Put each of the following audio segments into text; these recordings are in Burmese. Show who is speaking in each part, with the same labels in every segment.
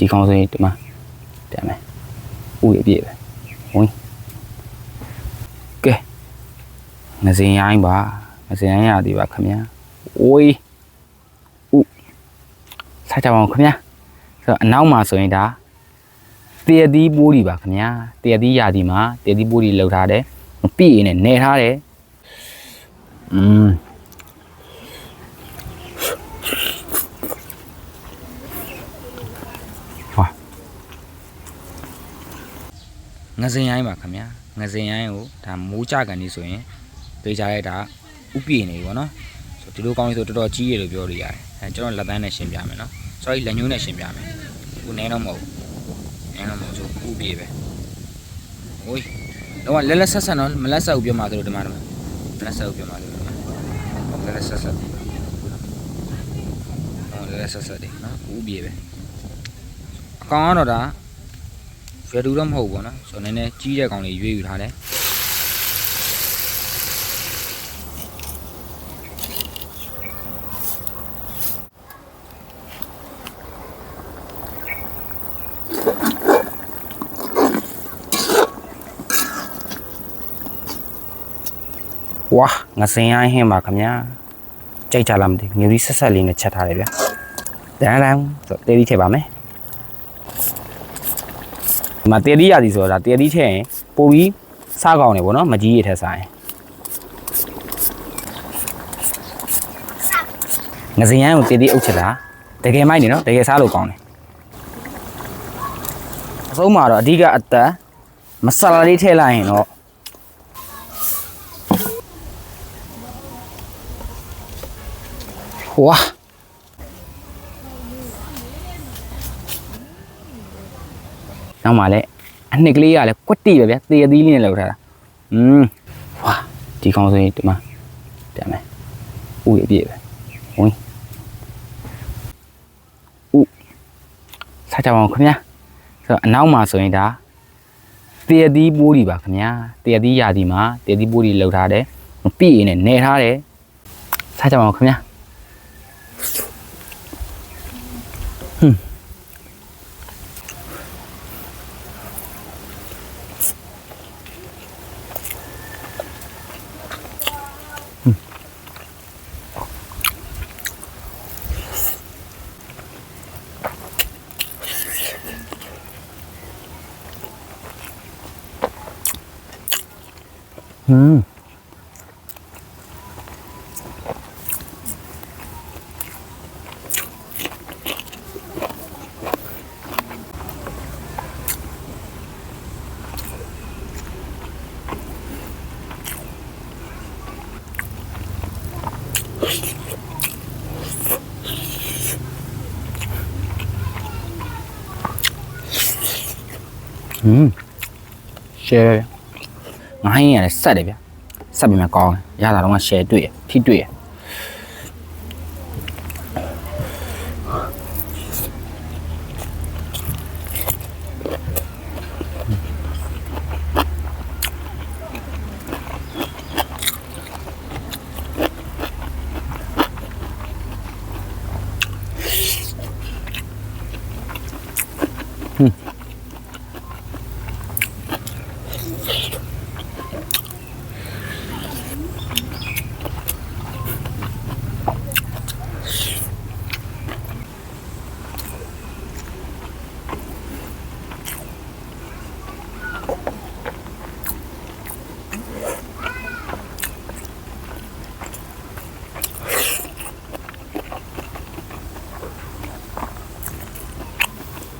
Speaker 1: ဒီကောင်ဆိုရင်ဒီမှာတက်မယ်ဥရပြည့်ပဲဝင်ကဲငစင်ရိုင်းပါငစင်ရိုင်းရသည်ပါခင်ဗျာဝေးဥစားကြပါဦးခင်ဗျာဆိုတော့အနောက်မှာဆိုရင်ဒါတရသီးပိုးဒီပါခင်ဗျာတရသီးရာဒီမှာတရသီးပိုးဒီလောက်ထားတယ်မပြည့်ရင်လည်းနေထားတယ်อืม ငစင်ရိုင်းပါခင်ဗျာငစင်ရိုင်းကိုဒါမိုးကြကန်နေဆိုရင်ပေးကြလိုက်တာဥပြေနေပြီဗောနော်ဆိုဒီလိုကောင်းလေးဆိုတော်တော်ကြီးရလို့ပြောလို့ရတယ်အဲကျွန်တော်လက်သန်းနဲ့ရှင်းပြမယ်နော် sorry လက်ညှိုးနဲ့ရှင်းပြမယ်ခုနဲတော့မဟုတ်ဘူးနဲတော့မဟုတ်ဆိုဥပြေပဲဟိုးတော့လက်လက်ဆက်ဆက်နော်မလက်ဆက်ဘူးပြောမှာတို့ဒီမှာဒီမှာမလက်ဆက်ဘူးပြောမှာတို့ဒီမှာလက်လက်ဆက်ဆက်ဟောလက်လက်ဆက်ဆက်ဒီနော်ဥပြေပဲအကောင်ကတော့ဒါ ရတူတော့မဟုတ်ဘူးပေါ့နော်ဆိုတော့နည်းနည်းကြီးတဲ့ကောင်လေးရွေးယူထားတယ်ဝါငစင်ရိုင်းဟင်းပါခင်ဗျာကြိုက်ကြလားမသိဘူးမျိုးကြီးဆက်ဆက်လေးနဲ့ချက်ထားတယ်ဗျာတန်းတန်းဆိုတေးပြီးထည့်ပါမယ် ဒီမှာတေရီရသည်ဆိုတာတေရီထည့်ရင်ပိုပြီးစားကောင်းတယ်ဗောနော်မကြီးရထက်စားရင်ငစင်ရန်ကိုတေရီအုပ်ချတာတကယ်မိုက်နေနော်တကယ်စားလို့ကောင်းတယ်အဆုံးမှာတော့အဓိကအသက်မဆလာလေးထည့်လိုက်ရင်တော့ဝါ နောက်မှလည်းအနှစ်ကလေးကလည်းကွက်တိပဲဗျာသေရသီးလေးနဲ့လောက်ထားတာอืมဝါဒီကောင်းဆိုရင်ဒီမှာပြန်မယ်ဥရပြည့်ပဲဝင်ဥစားကြပါဦးခင်ဗျာဆိုတော့အနောက်မှာဆိုရင်ဒါသေရသီးပိုးဒီပါခင်ဗျာသေရသီးရာဒီမှာသေရသီးပိုးဒီလောက်ထားတယ်မပြည့်ရင်လည်းနေထားတယ်စားကြပါဦးခင်ဗျာ 음. 음, 쉐. ငါဟင်းရတယ်ဆက်တယ်ဗျဆက်ပြီးမှကောင်းတယ်ရတာတော့ရှယ်တွေ့ရထိတွေ့ရ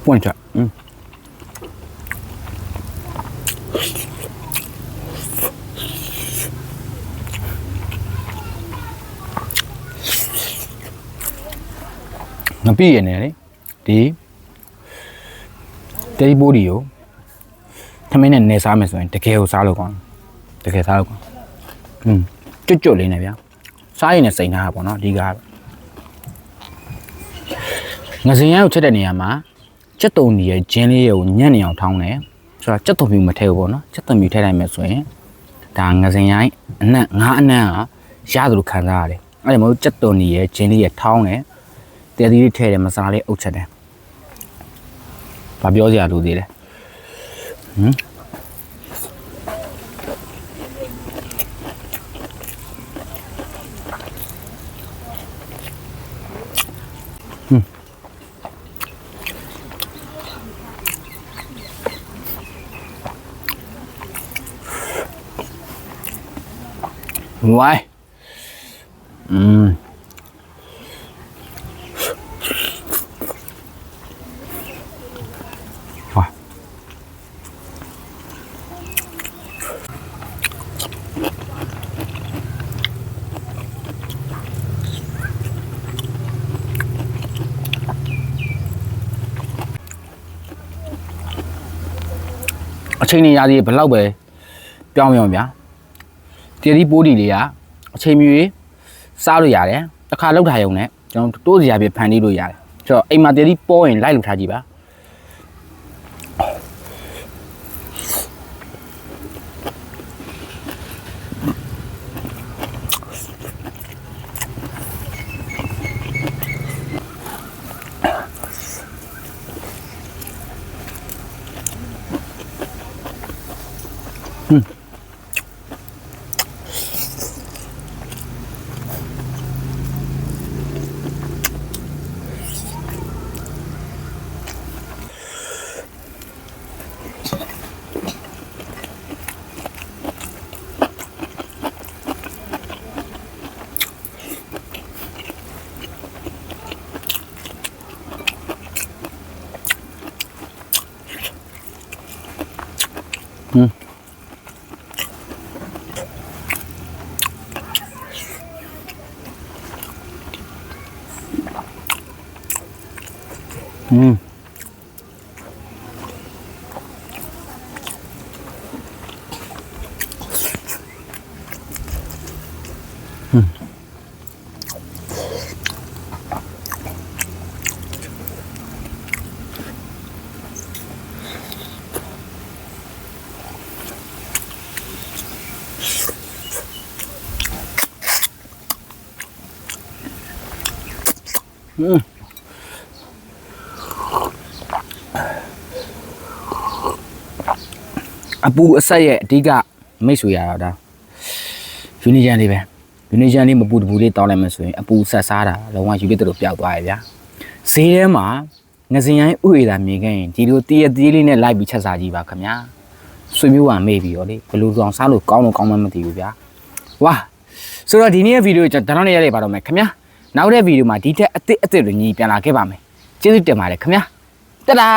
Speaker 1: ပွင့်ချက်อืมငါပြည့်ရနေလေဒီတေးဘိုးဒီကိုသမင်းနဲ့နေစားမယ်ဆိုရင်တကယ်ကိုစားလို့ကောင်းတယ်တကယ်စားလို့ကောင်းอืมကျွတ်ကျွတ်လေးနဲ့ဗျာစားရင်လည်းစိန်ထားတာပေါ့နော်အဓိကကတော့ငစင်ရကိုချက်တဲ့နေရာမှာ စက်တုံကြီးရဲ့ဂျင်းလေးကိုညံ့နေအောင်ထောင်းတယ်ဆိုတော့စက်တုံမြူမထည့်ဘူးပေါ့နော်စက်တုံမြူထည့်လိုက်မယ်ဆိုရင်ဒါငစင်ရိုင်းအနက်ငါးအနက်ကရသလိုခံစားရတယ်အဲ့ဒါမျိုးစက်တုံကြီးရဲ့ဂျင်းလေးရဲ့ထောင်းတယ်တဲသီးလေးထည့်တယ်မစားလေးအုပ်ချက်တယ်ဘာပြောစရာလိုသေးလဲဟမ် ဝိုင်းอืมအချိန်နေရသေးဘယ်လော က်ပဲပြောင်းပြောင်းဗျာတည်ဒီပိုးဒီလေးကအချိန်မီစားလို့ရတယ်တစ်ခါလောက်ထားရုံနဲ့ကျွန်တော်တိုးစရာပြဖန်တီးလို့ရတယ်ဆိုတော့အိမ်မှာတည်ဒီပေါ်ရင်လိုက်လို့ထားကြည့်ပါอืม อืม အပူအဆက်ရဲ့အဓိကမိတ်ဆွေရတော့ဒါယူနီဂျန်လေးပဲယူနီဂျန်လေးမပူတပူလေးတောင်းလိုက်မှဆိုရင်အပူဆက်စားတာလုံးဝယူလေးတို့ပျောက်သွားရဲ့ဗျာဈေးထဲမှာငစင်ရိုင်းဥရတာမြင်ခဲ့ရင်ဒီလိုတည့်ရသေးလေးနဲ့လိုက်ပြီးချက်စားကြည့်ပါခင်ဗျာဆွေမျိုးကမေ့ပြီးရောလေဘယ်လိုဆောင်စားလို့ကောင်းလို့ကောင်းမှမသိဘူးဗျာဝါဆိုတော့ဒီနေ့ရဲ့ဗီဒီယိုကျွန်တော်ဒါတော့နေရလေးပါတော့မယ်ခင်ဗျာ နောက်တဲ့ဗီဒီယိုမှာဒီထက်အစ်စ်အစ်စ်တွေညီပြန်လာခဲ့ပါမယ်ကျေးဇူးတင်ပါတယ်ခင်ဗျာတဒါ